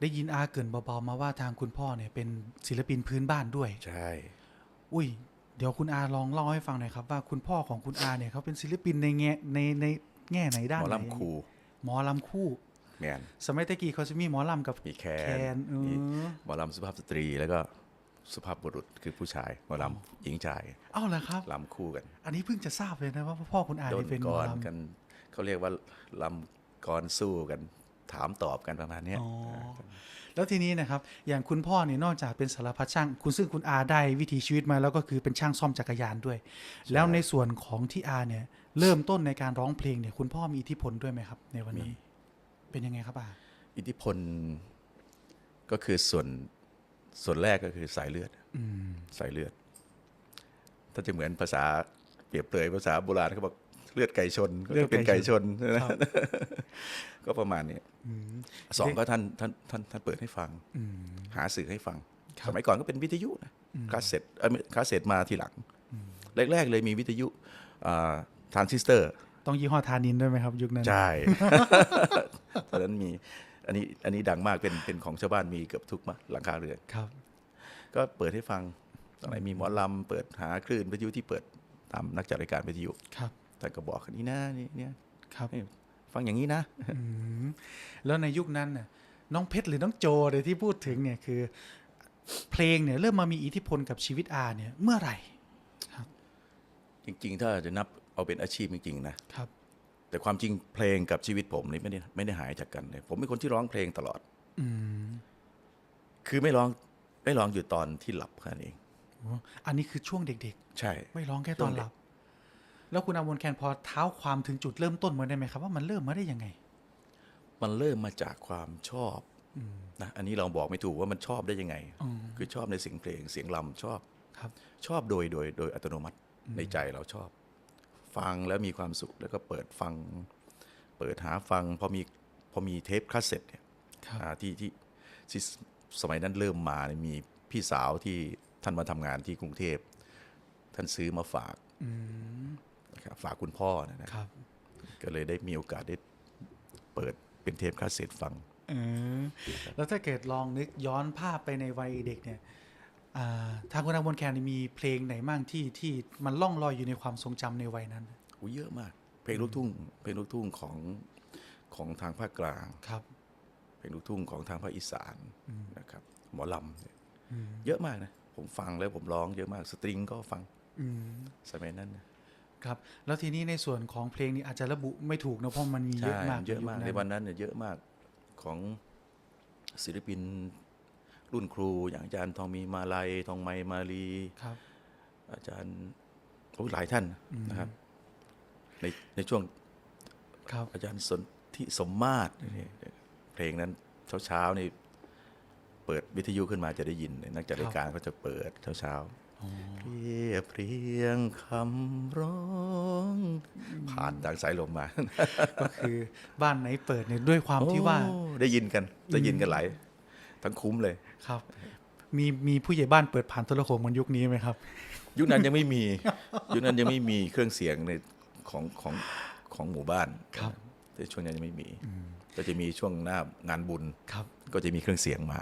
ได้ยินอาเกรินเบาๆมาว่าทางคุณพ่อเนี่ยเป็นศิลปินพื้นบ้านด้วย ใช่ อุ้ย เดี๋ยวคุณอาลองเล่าให้ฟังหน่อยครับว่าคุณพ่อของคุณอาเนี่ยเขาเป็นศิลปินในแง่ในในแง่ไหนด้านหมอไหนลำครูหมอลำคู่แมนสมัยตะกี้เขาจะมีหมอลำกับมีแคแคนนเอมีอหมอลำสุภาพสตรีแล้วก็สุภาพบุรุษคือผู้ชายหมอลำหญิงชายเอ้าเหรอครับ ลำคู่กันอันนี้เพิ่งจะทราบเลยนะว่าพ่อคุณอาโดนเนี่ยเป็นหกมอรลำ กันเขาเรียกว่าลำกรสู้กัน ถามตอบกันประมาณเนี้ยอ๋อแล้วทีนี้นะครับ อย่างคุณพ่อเนี่ยนอกจากเป็นสารพัดช่าง คุณซึ่งคุณอาได้วิถีชีวิตมาแล้วก็คือเป็นช่างซ่อมจักรยานด้วย แล้วในส่วนของที่อาเนี่ยเริ่มต้นในการร้องเพลงเนี่ยคุณพ่อมีอิทธิพลด้วยไหมครับ ในวันมีนั้นเป็นยังไงครับอาอิทธิพลก็คือส่วนส่วนแรกก็คือสายเลือดอืมสายเลือด ถ้าจะเหมือนภาษาเปรียบเปรยภาษาโบราณเขาบอกเลือดไก่ชนก็จะเป็นไก่ชนครับ ก็ประมาณนี้อืมสองก็ท่านท่านท่านท่านเปิดให้ฟังอืมหาสื่อให้ฟังครับสมัยก่อนก็เป็นวิทยุนะคาสเซ็ตเอ้ยไม่คาสเซ็ตมาทีหลัง แรก ๆ เลยมีวิทยุทรานซิสเตอร์ ต้องยี่ห้อทานินด้วยไหมครับ ยุคนั้น ใช่ตอนนั้นมีอันนี้อันนี้ดังมากเป็นเป็นของชาวบ้านมีเกือบทุกหลังคาเรือนครับ ก็เปิดให้ฟังตอนไหนมีหมอลำเปิดหาคลื่นวิทยุที่เปิดตามนักจัดรายการวิทยุครับท่านก็บอกนี่นะนี่เนี่ยครับให้ ฟังอย่างนี้นะอืมแล้วในยุคนั้นน่ะน้องเพชรหรือน้องโจเลยที่พูดถึงเนี่ยคือ เพลงเนี่ยเริ่มมามีอิทธิพลกับชีวิตอาเนี่ยเมื่อไหร่จริง ๆ ถ้าจะนับเอาเป็นอาชีพจริงๆนะครับ แต่ความจริงเพลงกับชีวิตผมนี่ไม่ได้ไม่ได้หายจากกันเลยผมเป็นคนที่ร้องเพลงตลอด อืมคือไม่ร้องไม่ร้องอยู่ตอนที่หลับแค่นั้นเองโอ้อันนี้คือช่วงเด็กใช่ๆไม่ร้องแค่ช่ตวองนเด็หกลับ แล้วคุณอามนแคนพอเท้าความถึงจุดเริ่มต้นมาได้ไหมครับว่ามันเริ่มมาได้ยังไง มันเริ่มมาจากความชอบนะอันนี้เราบอกไม่ถูกว่ามันชอบได้ยังไงอืมคือชอบในเสียงเพลงเสียงลำชอบครับ ชอบโดยโดยโดยอัตโนมัติในใจเราชอบ ฟังแล้วมีความสุขแล้วก็เปิดฟัง เปิดหาฟังพอมีพอมีเทปคาสเซ็ตเนี่ยครับอ่าที่ที่ที่สมัยนั้นเริ่มมาเนี่ยมีพี่สาวที่ท่านมาทำงานที่กรุงเทพ ท่านซื้อมาฝากอืมนะครับ ฝากคุณพ่อนะนะครับ ก็เลยได้มีโอกาสได้เปิดเป็นเทปคาสเซ็ตฟังเออแล้วถ้าเกิดลองนึกย้อนภาพไปในวัยเด็กเนี่ยอ่าทางคุณอามนแคนนี่มีเพลงไหนบ้างที่ที่มันล่องลอยอยู่ในความทรงจำในวัยนั้นอุ้ยเยอะมาก เพลงลูกทุ่ง เพลงลูกทุ่งของของทางภาคกลางครับ เพลงลูกทุ่งของทางภาคอีสานนะครับ หมอลำเนี่ยอืมเยอะมากนะ ผมฟังแล้วผมร้องเยอะมาก สตริงก็ฟังอืมสมัยนั้นนะ ครับ แล้วทีนี้ในส่วนของเพลงนี้อาจจะระบุไม่ถูกนะเพราะมันมีเยใช่อะมากเยอะมากยุคในวันนั้นเนี่ยเยอะมากของศิลปินรุ่นครู อย่างอาจารย์ทองมีมาลัยทองไมมาลีครับ อาจารย์โอ้ยหลายท่านนะครับ ในในช่วงครับอาจารย์สนธิสมมาตรนี่เพลงนั้นเช้าเช้าๆนี่เปิดวิทยุขึ้นมาจะได้ยิน นักจัดรายการก็จะเปิดเช้าเช้าๆ เพียบเพรียงคำร้องผ่านดังสายลมมา ก็คือบ้านไหนเปิดเนี่ยด้วยความที่ว่าโอ้ได้ยินกันได้ยินกันหลายทั้งคุ้มเลยครับ มีมีผู้ใหญ่บ้านเปิดผ่านโทรโขงเหมันยุคนี้ไหมครับ ยุคนั้นยังไม่มี ยุคนั้นยังไม่มีเครื่องเสียงในของของของหมู่บ้านครับแต่ช่วงนั้นยังไม่มี ก็จะมีช่วงหน้างานบุญครับ ก็จะมีเครื่องเสียงมา